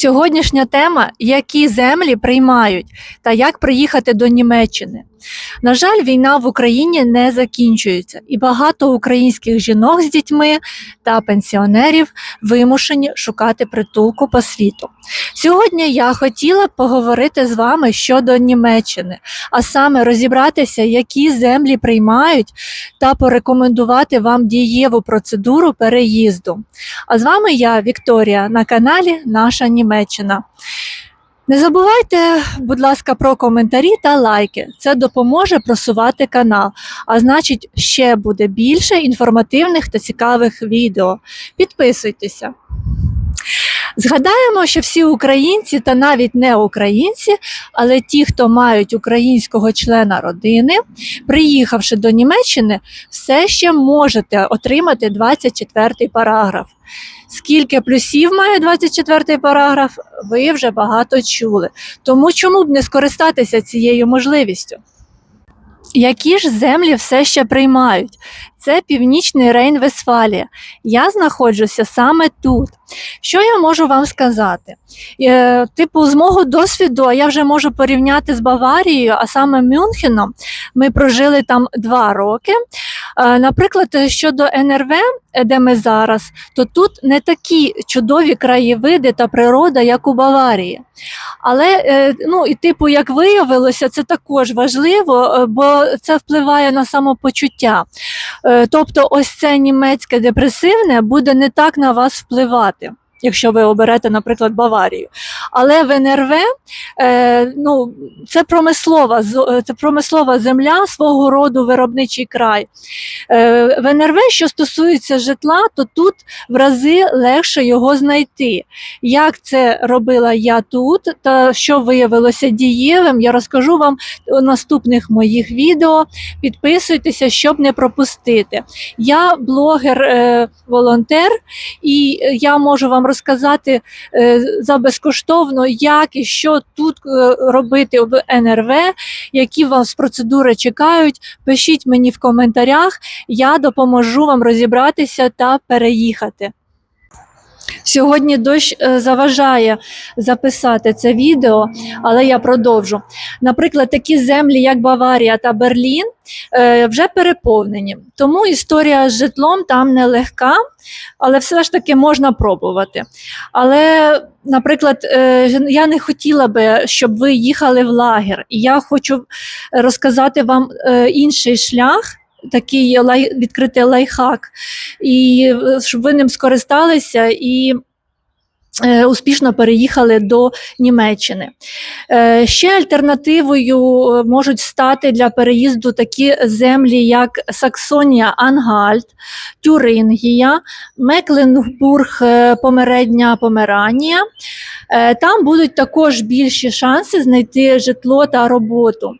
Сьогоднішня тема які землі приймають та як приїхати до Німеччини. На жаль, війна в Україні не закінчується, і багато українських жінок з дітьми та пенсіонерів вимушені шукати притулку по світу. Сьогодні я хотіла поговорити з вами щодо Німеччини, а саме розібратися, які землі приймають, та порекомендувати вам дієву процедуру переїзду. А з вами я, Вікторія, на каналі Наша Німеччина. Не забувайте, будь ласка, про коментарі та лайки. Це допоможе просувати канал, а значить, ще буде більше інформативних та цікавих відео. Підписуйтеся. Згадаємо, що всі українці та навіть не українці, але ті, хто мають українського члена родини, приїхавши до Німеччини, все ще можете отримати 24 параграф. Скільки плюсів має 24 параграф, ви вже багато чули. Тому чому б не скористатися цією можливістю? Які ж землі все ще приймають? Це північний Рейн-Вестфалія. Я знаходжуся саме тут. Що я можу вам сказати? Е, типу, з мого досвіду, я вже можу порівняти з Баварією, а саме Мюнхеном. Ми прожили там два роки. Е, наприклад, щодо НРВ, де ми зараз, то тут не такі чудові краєвиди та природа, як у Баварії. Але е, ну і типу, як виявилося, це також важливо, е, бо це впливає на самопочуття. Е, Тобто, ось це німецьке депресивне буде не так на вас впливати. Якщо ви оберете, наприклад, Баварію. Але в НРВ е, ну, це промислова, е, це промислова земля, свого роду виробничий край. Е, в НРВ, що стосується житла, то тут в рази легше його знайти. Як це робила я тут, та що виявилося дієвим, я розкажу вам у наступних моїх відео. Підписуйтеся, щоб не пропустити. Я блогер-волонтер, і я можу вам розказати е, за безкоштовно, як і що тут е, робити в НРВ, які вас процедури чекають. Пишіть мені в коментарях, я допоможу вам розібратися та переїхати. Сьогодні дощ е, заважає записати це відео, але я продовжу. Наприклад, такі землі, як Баварія та Берлін, е, вже переповнені. Тому історія з житлом там нелегка, але все ж таки можна пробувати. Але, наприклад, е, я не хотіла би, щоб ви їхали в лагер. І я хочу розказати вам інший шлях. Такий лай, відкритий лайфхак, і е, щоб ви ним скористалися і е, успішно переїхали до Німеччини. Е, Ще альтернативою можуть стати для переїзду такі землі, як Саксонія, Ангальт, Тюрингія, Мекленбург, Помередня, Померанія. Е, Там будуть також більші шанси знайти житло та роботу.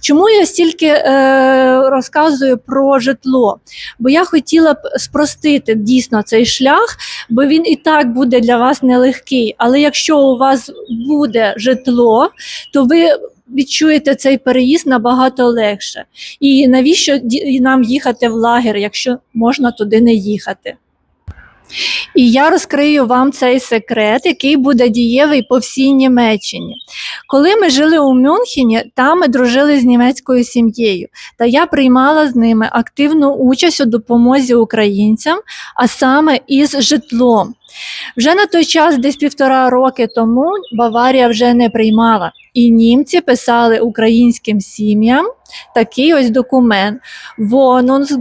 Чому я стільки е, розказую про житло? Бо я хотіла б спростити дійсно цей шлях, бо він і так буде для вас нелегкий. Але якщо у вас буде житло, то ви відчуєте цей переїзд набагато легше. І навіщо нам їхати в лагер, якщо можна туди не їхати? І я розкрию вам цей секрет, який буде дієвий по всій Німеччині. Коли ми жили у Мюнхені, там ми дружили з німецькою сім'єю, та я приймала з ними активну участь у допомозі українцям, а саме із житлом. Вже на той час, десь півтора роки тому, Баварія вже не приймала, і німці писали українським сім'ям такий ось документ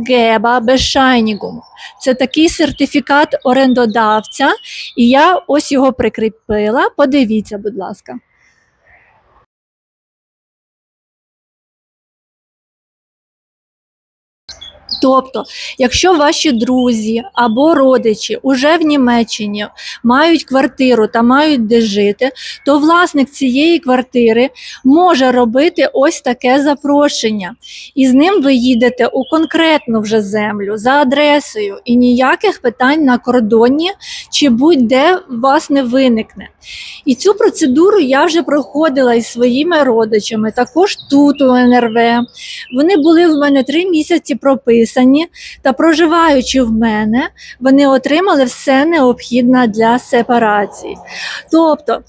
Геба Бешайнігум. Це такий сертифікат орендодавця, і я ось його прикріпила. Подивіться, будь ласка. Тобто, якщо ваші друзі або родичі уже в Німеччині мають квартиру та мають де жити, то власник цієї квартири може робити ось таке запрошення. І з ним ви їдете у конкретну вже землю за адресою, і ніяких питань на кордоні чи будь-де вас не виникне. І цю процедуру я вже проходила із своїми родичами, також тут у НРВ. Вони були в мене три місяці прописані. Прописані та проживаючи в мене, вони отримали все необхідне для сепарації. Тобто,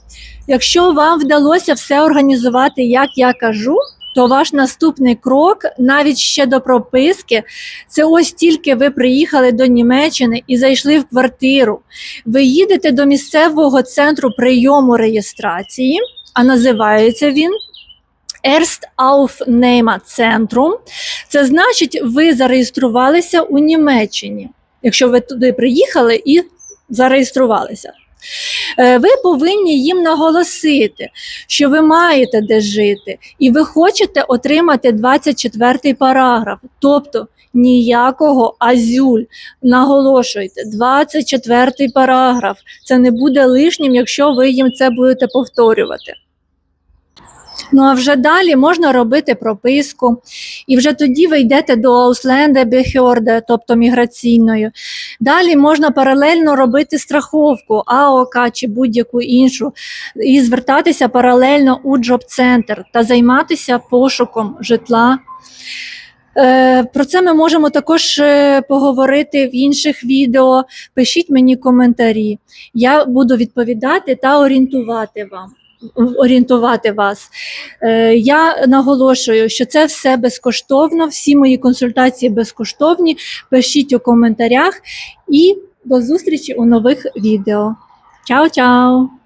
якщо вам вдалося все організувати, як я кажу, то ваш наступний крок, навіть ще до прописки, це ось тільки ви приїхали до Німеччини і зайшли в квартиру. Ви їдете до місцевого центру прийому реєстрації, а називається він. Erst Aufnehmer Це значить, ви зареєструвалися у Німеччині, якщо ви туди приїхали і зареєструвалися. Е, Ви повинні їм наголосити, що ви маєте де жити, і ви хочете отримати 24 параграф, тобто ніякого азюль. Наголошуйте, 24 параграф. Це не буде лишнім, якщо ви їм це будете повторювати. Ну а вже далі можна робити прописку, і вже тоді ви йдете до Ausländerbehörde, тобто міграційної. Далі можна паралельно робити страховку, АОК чи будь-яку іншу, і звертатися паралельно у джоб-центр та займатися пошуком житла. Е, Про це ми можемо також е, поговорити в інших відео. Пишіть мені коментарі. Я буду відповідати та орієнтувати вам. Орієнтувати вас. Е, Я наголошую, що це все безкоштовно, всі мої консультації безкоштовні. Пишіть у коментарях і до зустрічі у нових відео. Чао-чао!